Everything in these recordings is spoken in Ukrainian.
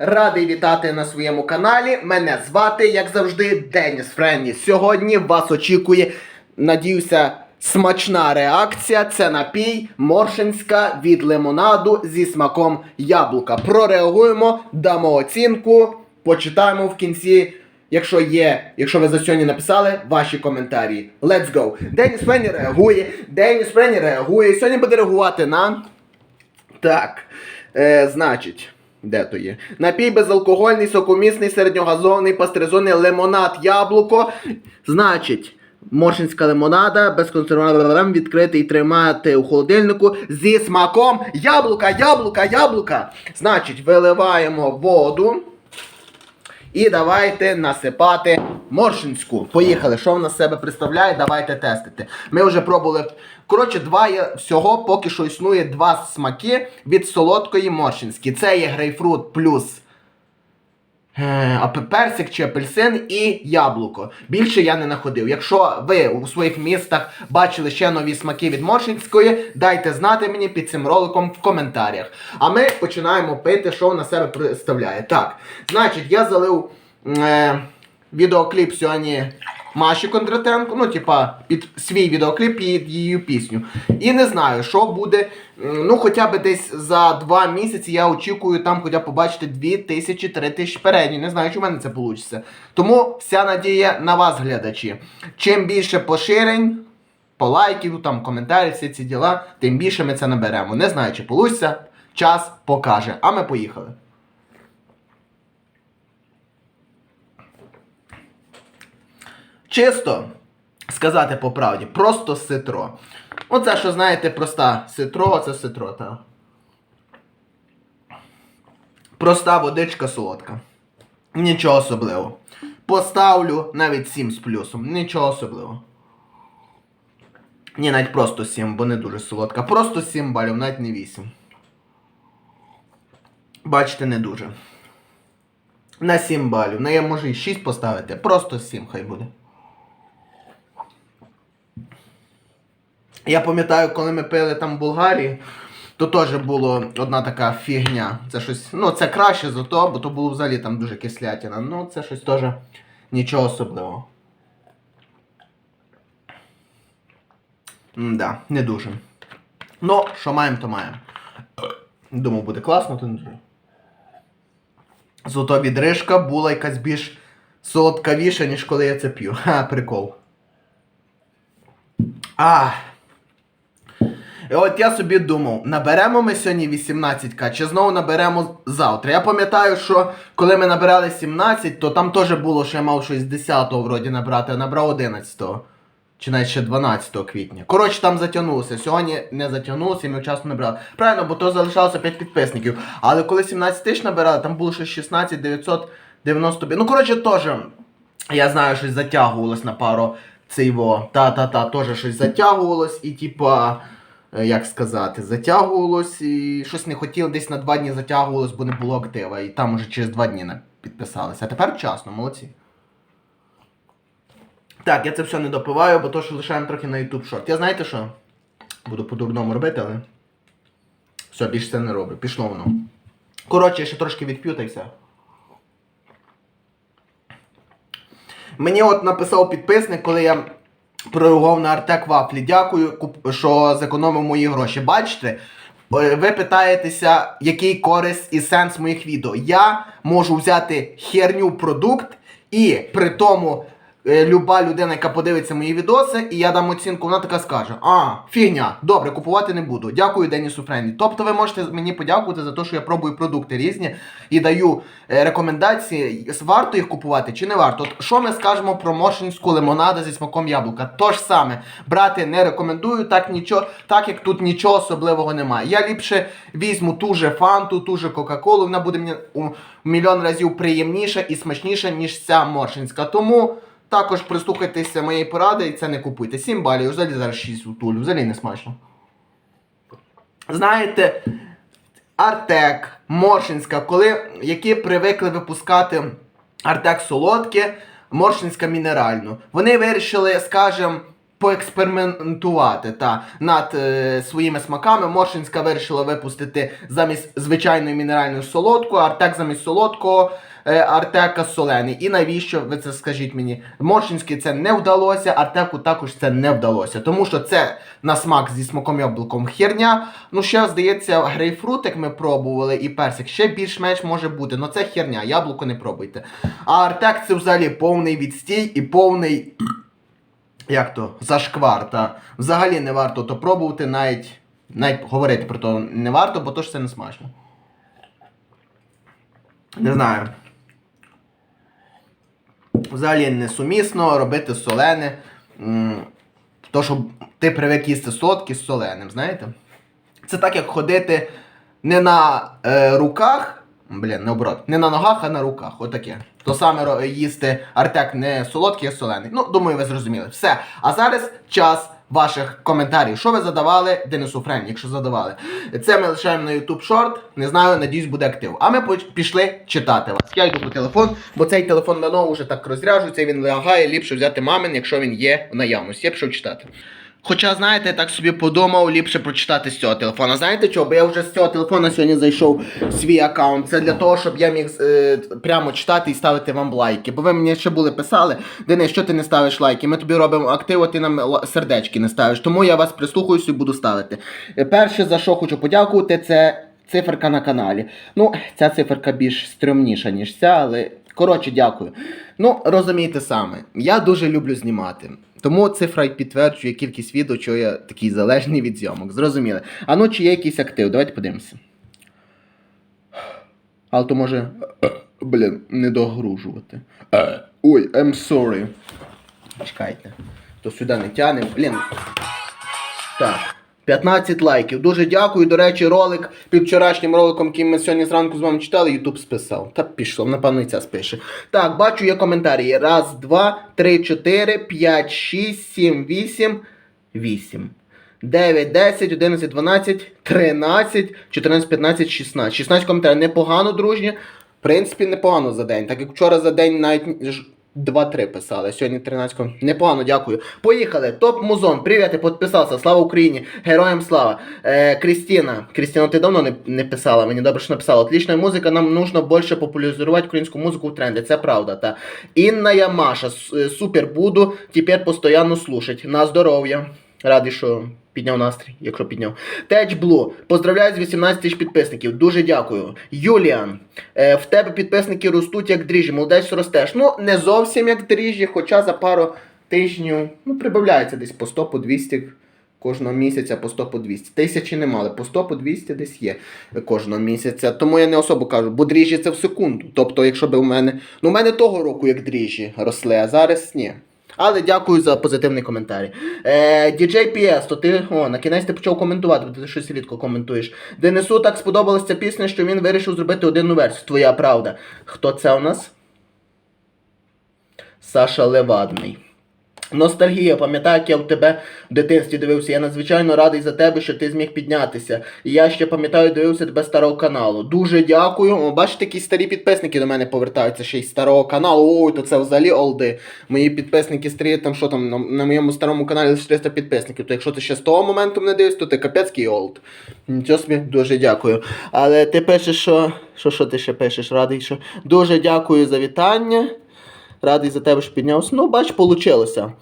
Радий вітати на своєму каналі. Мене звати, як завжди, Деніс Френні. Сьогодні вас очікує, надіюся, смачна реакція. Це напій Моршинська від лимонаду зі смаком яблука. Прореагуємо, дамо оцінку, почитаємо в кінці. Якщо є, якщо ви за сьогодні написали ваші коментарі. Let's go! Деніс Френні реагує. Деніс Френні реагує. Сьогодні буде реагувати на. Так, е, значить, де то є? Напій безалкогольний, сокомісний, середньогазований, пастеризований лимонад, яблуко. Значить, моршинська лимонада, без консервантів відкрити і тримати у холодильнику зі смаком яблука, яблука, яблука. Значить, виливаємо воду. І давайте насипати моршинську. Поїхали. Що вона з себе представляє? Давайте тестити. Ми вже пробували. Коротше, два є всього поки що існує два смаки від солодкої моршинські. Це є грейпфрут плюс е, персик чи апельсин і яблуко. Більше я не знаходив. Якщо ви у своїх містах бачили ще нові смаки від Моршинської, дайте знати мені під цим роликом в коментарях. А ми починаємо пити, що на себе представляє. Так, значить, я залив е, відеокліп сьогодні. Маші Кондратенко, ну, типа, під свій відеокліп під її пісню. І не знаю, що буде. Ну, хоча б десь за два місяці я очікую там хоча б побачити 2 тисячі, 3 тисячі передніх. Не знаю, чи в мене це вийде. Тому вся надія на вас, глядачі. Чим більше поширень, полайків, там, коментарів, всі ці діла, тим більше ми це наберемо. Не знаю, чи вийде. Час покаже. А ми поїхали. Чисто сказати по правді, просто ситро. Оце, що знаєте, проста ситро, це ситро, та. Проста водичка солодка. Нічого особливого. Поставлю навіть 7 з плюсом. Нічого особливого. Ні, навіть просто 7, бо не дуже солодка. Просто 7 балів, навіть не 8. Бачите, не дуже. На 7 балів. Ну я можу і 6 поставити. Просто 7 хай буде. Я пам'ятаю, коли ми пили там в Болгарії, то теж було одна така фігня. Це щось. Ну, це краще за то, бо то було взагалі там дуже кислятина. Ну, це щось теж нічого особливого. Да, не дуже. Ну, що маємо, то маємо. Думав, буде класно, то не дуже. Зато відрижка була якась більш солодкавіша, ніж коли я це п'ю. Ха, прикол. А. І от я собі думав, наберемо ми сьогодні 18к, чи знову наберемо завтра. Я пам'ятаю, що коли ми набирали 17, то там теж було, що я мав щось 10-го вроді набрати, а набрав 11-го. Чи навіть ще 12 квітня. Коротше, там затягнулося. Сьогодні не затягнулося і ми вчасно набрали. Правильно, бо то залишалося 5 підписників. Але коли 17 тисяч набирали, там було ще 16 995. Ну, коротше, теж. Я знаю, щось затягувалось на пару цейво. Та-та-та, теж щось затягувалось і типа. Е, Як сказати, затягувалось і щось не хотіло, десь на два дні затягувалось, бо не було актива. І там уже через два дні підписалися. А тепер вчасно, молодці. Так, я це все не допиваю, бо то, що лишаємо трохи на YouTube шорт. Я знаєте що? Буду по-дурному робити, але. Все, більше це не роблю. Пішло воно. Коротше, я ще трошки відп'ю та й все. Мені от написав підписник, коли я прореагував на Артек Вафлі. Дякую, що зекономив мої гроші. Бачите? Е, Ви питаєтеся, який користь і сенс моїх відео. Я можу взяти херню продукт і при тому люба людина, яка подивиться мої відоси, і я дам оцінку, вона така скаже: А, фігня, добре, купувати не буду. Дякую Денісу Френді. Тобто ви можете мені подякувати за те, що я пробую продукти різні і даю е, рекомендації, варто їх купувати чи не варто. От що ми скажемо про моршинську лимонаду зі смаком яблука? То ж саме, брати не рекомендую, так нічого, так як тут нічого особливого немає. Я ліпше візьму ту же фанту, ту же Кока-Колу, вона буде мені у мільйон разів приємніша і смачніша, ніж ця моршинська. Тому. Також прислухайтеся моєї поради і це не купуйте. 7 балів, взагалі зараз 6 утулю, взагалі не смачно. Знаєте, Артек, Моршинська, коли, які привикли випускати Артек солодке, Моршинська мінеральну. Вони вирішили, скажімо, поекспериментувати та, над е, своїми смаками. Моршинська вирішила випустити замість звичайної мінеральної солодку, Артек замість солодкого. Е, Артека солений. І навіщо ви це скажіть мені? Моршинській це не вдалося, Артеку також це не вдалося. Тому що це на смак зі смаком яблуком херня. Ну, ще здається, грейпфрут, як ми пробували, і персик ще більш-менш може бути. Ну це херня, яблуко не пробуйте. А Артек це взагалі повний відстій і повний. Як то? Зашквар. Та взагалі не варто то пробувати, навіть, навіть говорити про то не варто, бо то ж це не смачно. Не знаю. Взагалі несумісно робити солене. То, що ти привик їсти солодке з соленим, знаєте? Це так, як ходити не на е, руках, блін, наоборот, не на ногах, а на руках. Отаке. То саме їсти артек не солодкий, а солений. Ну, думаю, ви зрозуміли. Все. А зараз час ваших коментарів. Що ви задавали Денису Френ, якщо задавали? Це ми лишаємо на YouTube Short. Не знаю, надіюсь, буде актив. А ми пішли читати вас. Я йду по телефон, бо цей телефон давно вже так розряджується, він лягає, ліпше взяти мамин, якщо він є в наявності. Я пішов читати. Хоча, знаєте, так собі подумав, ліпше прочитати з цього телефона. Знаєте чого? Бо я вже з цього телефона сьогодні зайшов в свій аккаунт. Це для того, щоб я міг е, прямо читати і ставити вам лайки. Бо ви мені ще були писали, Денис, що ти не ставиш лайки? Ми тобі робимо актив, а ти нам сердечки не ставиш. Тому я вас прислухаюся і буду ставити. Е, Перше, за що хочу подякувати, це циферка на каналі. Ну, ця циферка більш стрьомніша, ніж ця, але коротше, дякую. Ну, розумієте саме, я дуже люблю знімати. Тому цифра й підтверджує кількість відео, що я такий залежний від зйомок. Зрозуміли. А ну чи є якийсь актив? Давайте подивимося. Але то може. Блін, не догружувати. Е, Ой, I'm sorry. Чекайте. То сюди не тянемо. Блін. Так. 15 лайків. Дуже дякую. До речі, ролик під вчорашнім роликом, який ми сьогодні зранку з вами читали, Ютуб списав. Та пішов, напевно, і це спише. Так, бачу, є коментарі. Раз, два, три, чотири, п'ять, шість, сім, вісім, вісім. 9, 10, 11, 12, 13, 14, 15, 16. 16 коментарів. Непогано, дружні. В принципі, непогано за день. Так як вчора за день навіть 2-3 писали. Сьогодні 13 ком- Непогано, дякую. Поїхали. Топ Музон. Привіт, я підписався. Слава Україні! Героям слава! Е, Крістіна. Крістіна, ти давно не, не писала. Мені добре, що написала. Отлічна музика, нам нужно більше популяризувати українську музику в тренді. Це правда. Та. Інна Ямаша. Е, Супер буду. Тепер постійно слушать. На здоров'я. Радий, що підняв настрій, якщо підняв. Теч Блу. Поздравляю з 18 тисяч підписників. Дуже дякую. Юліан. Е, в тебе підписники ростуть як дріжджі. Молодець ростеш. Ну, не зовсім як дріжджі, хоча за пару тижнів ну, прибавляється десь по 100, по 200 кожного місяця, по 100, по 200. Тисячі не мали, по 100, по 200 десь є кожного місяця. Тому я не особо кажу, бо дріжджі це в секунду. Тобто, якщо б у мене. Ну, у мене того року як дріжджі росли, а зараз ні. Але дякую за позитивний коментар. Е, DJ PS, то ти о, на кінець ти почав коментувати, бо ти щось рідко коментуєш. Денису так сподобалася ця пісня, що він вирішив зробити одну версію. Твоя правда. Хто це у нас? Саша Левадний. Ностальгія, пам'ятаю, як я в тебе в дитинстві дивився. Я надзвичайно радий за тебе, що ти зміг піднятися. І я ще пам'ятаю, дивився тебе старого каналу. Дуже дякую. О, бачите, які старі підписники до мене повертаються ще й старого каналу. Ой, то це взагалі олди. Мої підписники старі, там що там, на, на моєму старому каналі лише 300 підписників. То якщо ти ще з того моменту мене дивишся, то ти капецький олд. Нічого собі, дуже дякую. Але ти пишеш, що. Що, що ти ще пишеш? Радий, що. Дуже дякую за вітання. Радий за тебе, що піднявся. Ну, бач, получилося.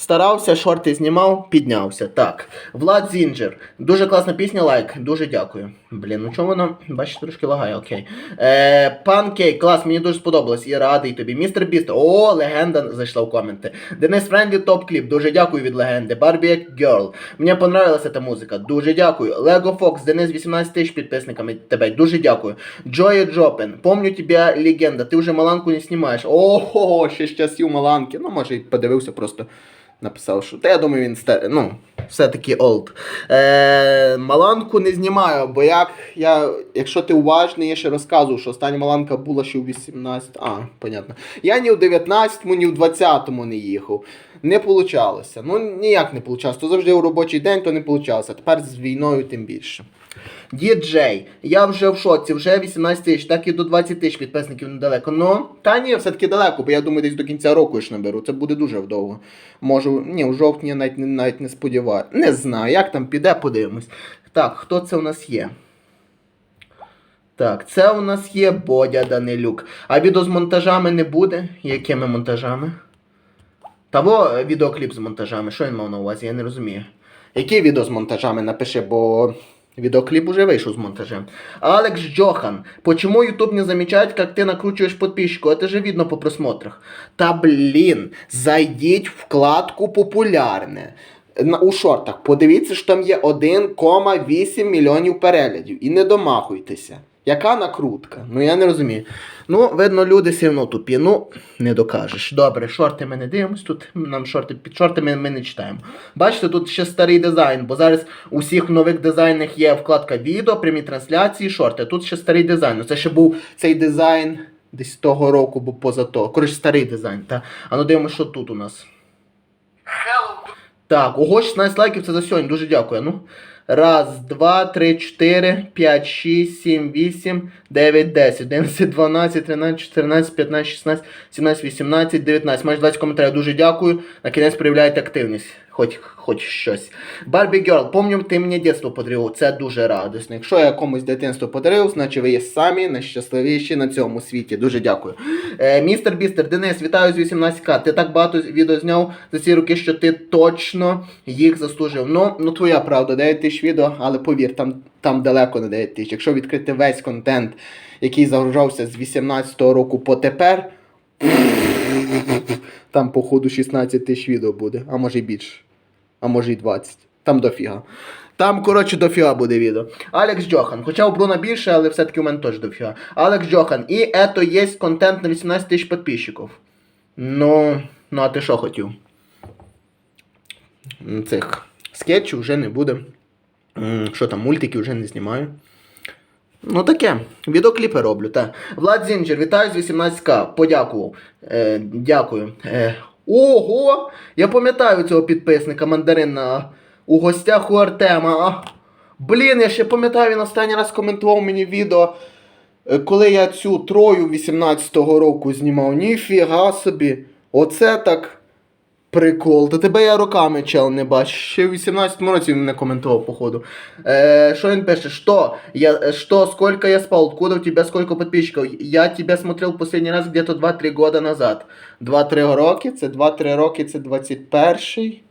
Старався, шорти знімав, піднявся. Так. Влад Зінджер. Дуже класна пісня, лайк. Дуже дякую. Блін, ну чому воно, бачиш, трошки лагає, окей. Е, Панкейк, клас, мені дуже сподобалось. І радий тобі. Містер Біст. О, легенда зайшла в коменти. Денис Френдлі топ кліп. Дуже дякую від легенди. Барбі Герл. Мені понравилася та музика. Дуже дякую. Лего Фокс, Денис 18 тисяч підписниками тебе. Дуже дякую. Джоя Джопен. Помню тебе легенда. Ти вже Маланку не знімаєш. Ого, ще з часів Маланки. Ну, може, і подивився просто. Написав, що. Та я думаю, він стар... ну, все-таки олд. Е, Маланку не знімаю, бо як я, якщо ти уважний, я ще розказував, що остання Маланка була ще у 18. А, понятно. Я ні в 19-му, ні в 20-му не їхав. Не получалося. Ну, ніяк не получалося. То завжди у робочий день, то не получалося. Тепер з війною тим більше. Діджей, я вже в шоці, вже 18 тисяч, так і до 20 тисяч підписників недалеко. Ну, та ні, все-таки далеко, бо я думаю, десь до кінця року ж наберу. Це буде дуже вдовго. Можу, ні, у жовтні я навіть, навіть не сподіваюся. Не знаю, як там піде, подивимось. Так, хто це у нас є? Так, це у нас є Бодя Данилюк. А відео з монтажами не буде? Якими монтажами? Того е, відеокліп з монтажами. Що він мав на увазі? Я не розумію. Які відео з монтажами напиши, бо відеокліп уже вийшов з монтажем. Алекс Джохан. Почему YouTube не замечает, как ты накручиваешь подписчику? Это же видно по просмотрах. Та блін, зайдіть в вкладку популярне. У шортах. Подивіться, що там є 1,8 мільйонів переглядів. І не домахуйтеся. Яка накрутка? Ну я не розумію. Ну, видно, люди все одно тупі. Ну, не докажеш. Добре, шорти ми не дивимось. Тут нам шорти під шорти ми, ми не читаємо. Бачите, тут ще старий дизайн, бо зараз у всіх нових дизайнах є вкладка відео, прямі трансляції, шорти. Тут ще старий дизайн. Це ще був цей дизайн десь того року, бо поза того. Коротше, старий дизайн. Та. А ну дивимося, що тут у нас. Так, ого, 16 лайків це за сьогодні. Дуже дякую. Ну. Раз, два, три, чотири, п'ять, шість, сім, вісім, дев'ять, десять, одинадцять, дванадцять, тринадцять, чотирнадцять, п'ятнадцять, шістнадцять, сімнадцять, вісімнадцять, дев'ятнадцять. Майже 20 коментарів. Дуже дякую. На кінець проявляйте активність. Хоч, хоч щось. Барбі Герл, помню, ти мені дитинство подарував. Це дуже радісно. Якщо я комусь дитинство подарив, значить ви є самі найщасливіші на цьому світі. Дуже дякую. Е, містер Бістер, Денис, вітаю з 18К. Ти так багато відео зняв за ці роки, що ти точно їх заслужив. Ну, ну твоя правда, 9 тисяч відео, але повір, там, там далеко не 9 тисяч. Якщо відкрити весь контент, який загружався з 18-го року по тепер, там, походу, 16 тисяч відео буде, а може й більше. А може й 20. Там дофіга. Там, коротше, дофіга буде відео. Алекс Джохан. Хоча у Бруна більше, але все-таки у мене теж дофіга. Алекс Джохан. І ето є контент на 18 тисяч підписчиків. Ну, ну а ти що хотів? Цих скетчів вже не буде. Що там, мультики вже не знімаю. Ну таке, відеокліпи роблю, так. Влад Зінджер, вітаю з 18К. Подякував. Е, дякую. Е, ого! Я пам'ятаю цього підписника мандарина у гостях у Артема. Блін, я ще пам'ятаю, він останній раз коментував мені відео, е, коли я цю трою 18-го року знімав. Ніфіга собі. Оце так. Прикол, та тебе я роками чел не бачу. Ще в 18 році він не коментував, походу. Е, що він пише? Що? Я, що, сколько я спал? Откуда у тебе сколько подписчиков? Я тебе смотрел последний раз где-то 2-3 года назад. 2-3 роки? Це 2-3 роки, це 21-й.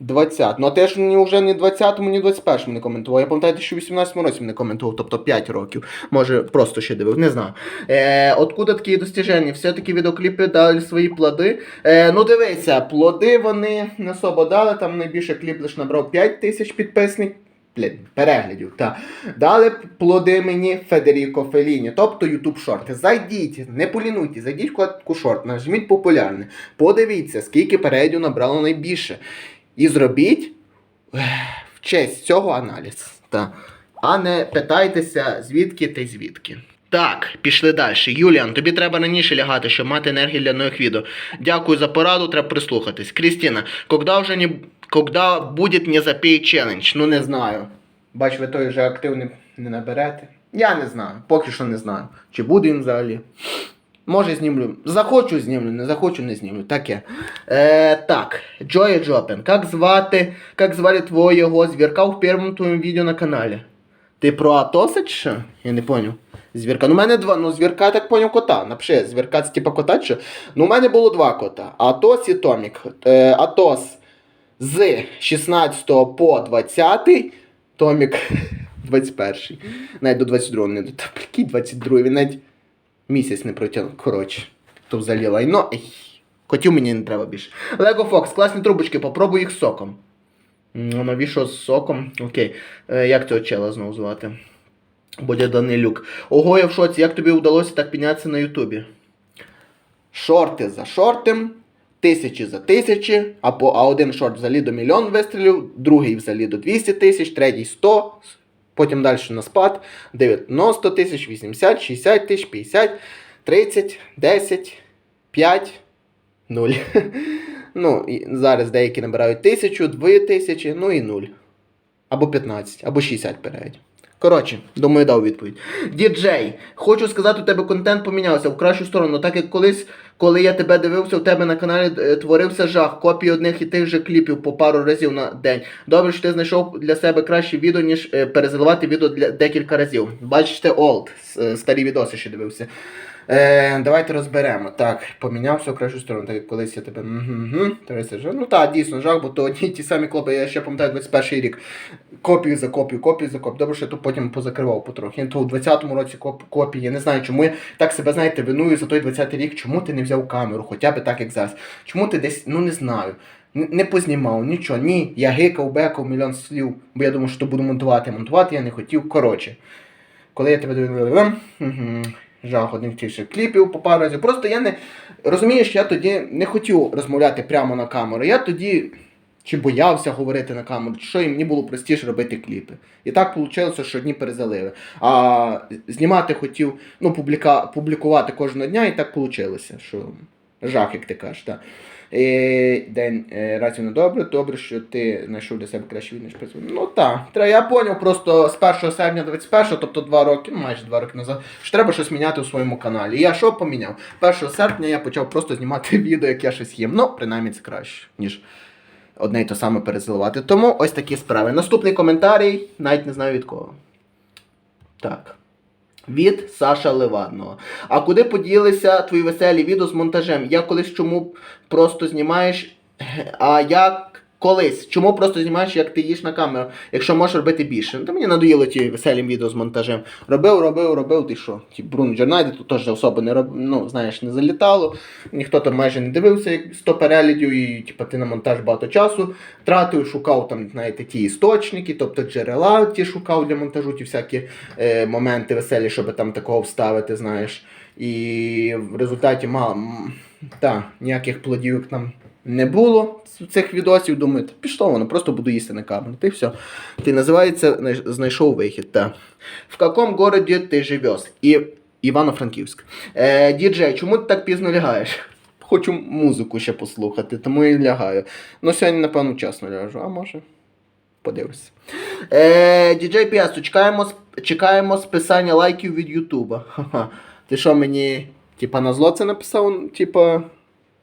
20. Ну а ти ж вже ні 20-му, ні 21-му не коментував. Я пам'ятаю, що в 18-му році мене коментував, тобто 5 років. Може, просто ще дивив, не знаю. Е, откуда такі достіження? Все-таки відеокліпи дали свої плоди. Е, ну дивися, плоди вони не особо дали, там найбільше кліп лише набрав 5 тисяч підписників. Блін, переглядів, та. Дали плоди мені Федеріко Феліні, тобто YouTube шорти. Зайдіть, не полінуйте, зайдіть в вкладку шорт, нажміть популярне. Подивіться, скільки переглядів набрало найбільше. І зробіть в честь цього аналіз. Та. А не питайтеся, звідки ти звідки. Так, пішли далі. Юліан, тобі треба раніше лягати, щоб мати енергію для нових відео. Дякую за пораду, треба прислухатись. Крістіна, когда вже не когда буде не запій челендж? Ну не знаю. Бач, ви той вже актив не, не наберете. Я не знаю, поки що не знаю. Чи буде він взагалі. Може знімлю. Захочу знімлю, не захочу не знімлю. Таке. Е, так, Джоя Джопен. Как звати, как звали твоєго звірка в першому твоєму відео на каналі? Ти про Атоса чи що? Я не поняв. Звірка. Ну, у мене два. Ну, звірка, я так поняв, кота. Напиши, звірка це типа кота чи? Ну, у мене було два кота. Атос і Томік. Е, Атос з 16 по 20, Томік 21. Навіть до 22 не до. Та прикинь, 22, він навіть місяць не протягнув. Коротше, то взагалі лайно. Ей, Котів мені не треба більше. Лего Фокс, класні трубочки, попробуй їх з соком. Ну, навіщо з соком? Окей. Е, як цього чела знову звати? Бодя Данилюк. Ого, я в шоці, як тобі вдалося так піднятися на Ютубі? Шорти за шортом, тисячі за тисячі, або а один шорт взагалі до мільйон вистрілів, другий взагалі до 200 тисяч, третій 100, потім далі на спад 90 тисяч, 80, 60 тисяч, 50, 30, 10, 5, 0. Ну, і зараз деякі набирають тисячу, 2 тисячі, ну і 0. Або 15, або 60 перейдь. Коротше, думаю, дав відповідь. Діджей, хочу сказати, у тебе контент помінявся в кращу сторону, так як колись, коли я тебе дивився, у тебе на каналі е, творився жах, копії одних і тих же кліпів по пару разів на день. Добре, що ти знайшов для себе краще відео, ніж е, перезаливати відео для декілька разів. Бачите, олд, старі відоси ще дивився. Е, давайте розберемо. Так, помінявся в кращу сторону, так колись я тебе. Угу, Ну так, дійсно, жах, бо то одні ті самі клопи, я ще пам'ятаю 21 рік. Копію за копію, копію за копію. Добре, що я тут потім позакривав потрохи. То у 20-му році коп- копії. Я не знаю, чому я так себе, знаєте, виную за той 20-й рік, чому ти не взяв камеру, хоча б так, як зараз. Чому ти десь, ну не знаю. Не познімав, нічого, ні. Я гикав, бекав мільйон слів, бо я думав, що буду монтувати. Монтувати я не хотів. Коротше. Коли я тебе угу, жах чи же кліпів по пару разів. Просто я не розумієш, я тоді не хотів розмовляти прямо на камеру. Я тоді чи боявся говорити на камеру, чи що і мені було простіше робити кліпи. І так вийшло, що одні перезалили. А знімати хотів, ну, публіка, публікувати кожного дня, і так вийшло, що жах, як ти кажеш. Так. День е, разів не добре, добре, що ти знайшов для себе краще від ніж працював. Ну так, я поняв просто з 1 серпня 21, тобто 2 роки, ну майже 2 роки назад, що треба щось міняти у своєму каналі. І я що поміняв? 1 серпня я почав просто знімати відео, як я щось їм. Ну, принаймні це краще, ніж одне й то саме перезаливати. Тому ось такі справи. Наступний коментарій, навіть не знаю від кого. Так. Від Саша Левадного. А куди поділися твої веселі відео з монтажем? Я колись чому просто знімаєш, а як колись? Чому просто знімаєш, як ти їш на камеру, якщо можеш робити більше? Ну, Та мені надоїло ті веселі відео з монтажем. Робив, робив, робив, ти що? Ті Брун Джернайді тут теж особо не роб... ну, знаєш, не залітало. Ніхто там майже не дивився, як 100 переглядів, і типу, ти на монтаж багато часу тратив, шукав там, знаєте, ті істочники, тобто джерела ті шукав для монтажу, ті всякі е, моменти веселі, щоб там такого вставити, знаєш. І в результаті мало, м, та, ніяких плодів там не було цих відосів. Думаю, та пішло воно, просто буду їсти на камеру. Ти все. Ти називається знайшов вихід. Та. В якому городі ти живеш? І Івано-Франківськ. Е, діджей, чому ти так пізно лягаєш? Хочу музику ще послухати, тому і лягаю. Ну, сьогодні, напевно, вчасно ляжу, а може. Подивишся. Е, діджей Піасу, чекаємо, чекаємо списання лайків від Ютуба. Ти що мені, типа, на зло це написав? Типа.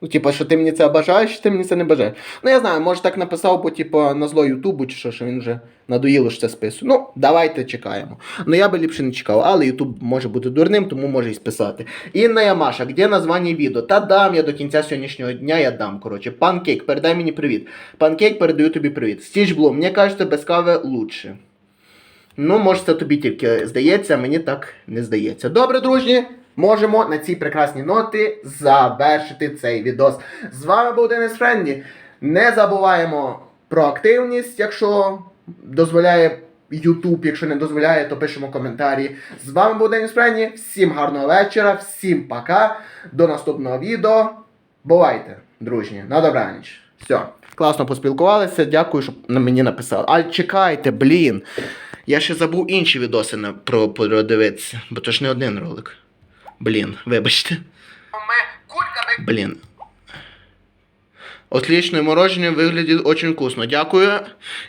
Ну, типа, що ти мені це бажаєш, ти мені це не бажаєш. Ну, я знаю, може так написав, бо типа на зло Ютубу, чи що, що він вже надоїло що це списує. Ну, давайте чекаємо. Ну я би ліпше не чекав, але Ютуб може бути дурним, тому може і списати. Інна Ямаша, де названня відео? Та дам я до кінця сьогоднішнього дня, я дам. Коротше, панкейк, передай мені привіт. Панкейк, передаю тобі привіт. Стіч Блум, мені кажеться, без кави лучше. Ну, може, це тобі тільки здається, мені так не здається. Добре, дружні, можемо на цій прекрасній ноті завершити цей відос. З вами був Денис Френді. Не забуваємо про активність, якщо дозволяє YouTube, якщо не дозволяє, то пишемо коментарі. З вами був Деніс Френді. Всім гарного вечора, всім пока. До наступного відео. Бувайте, дружні, на добраніч. Все. Класно поспілкувалися. Дякую, що мені написали. А чекайте, блін. Я ще забув інші відоси на, про, продивитися, бо то ж не один ролик. Блін, вибачте. Блін. Отличное мороженое выглядит очень вкусно. Дякую,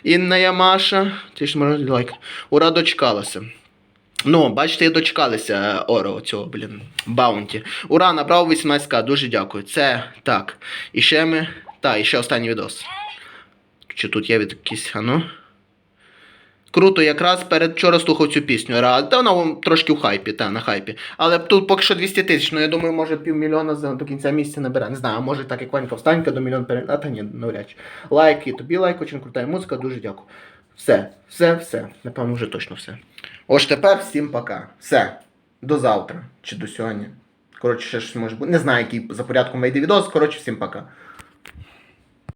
Інна Ямаша. Отличне мороженое, лайк. Ура, дочекалася. Ну, бачите, я дочекалися Оро цього, блін, баунті. Ура, набрав 18к, дуже дякую. Це так. І ще ми. Та, і ще останній відос. Чи тут є від якісь, а ну? Круто, якраз перед вчора слухав цю пісню. Ра, та вона трошки в хайпі, та, на хайпі. Але тут поки що 200 тисяч, ну я думаю, може півмільйона до кінця місяця набере. Не знаю, а може так як Ванька встанька до мільйон перед. А та ні, навряд. Лайк і тобі лайк, очень крута музика, дуже дякую. Все, все, все. Напевно, вже точно все. Ось тепер всім пока. Все. До завтра. Чи до сьогодні. Коротше, ще щось може бути. Не знаю, який за порядком вийде відос. Коротше, всім пока.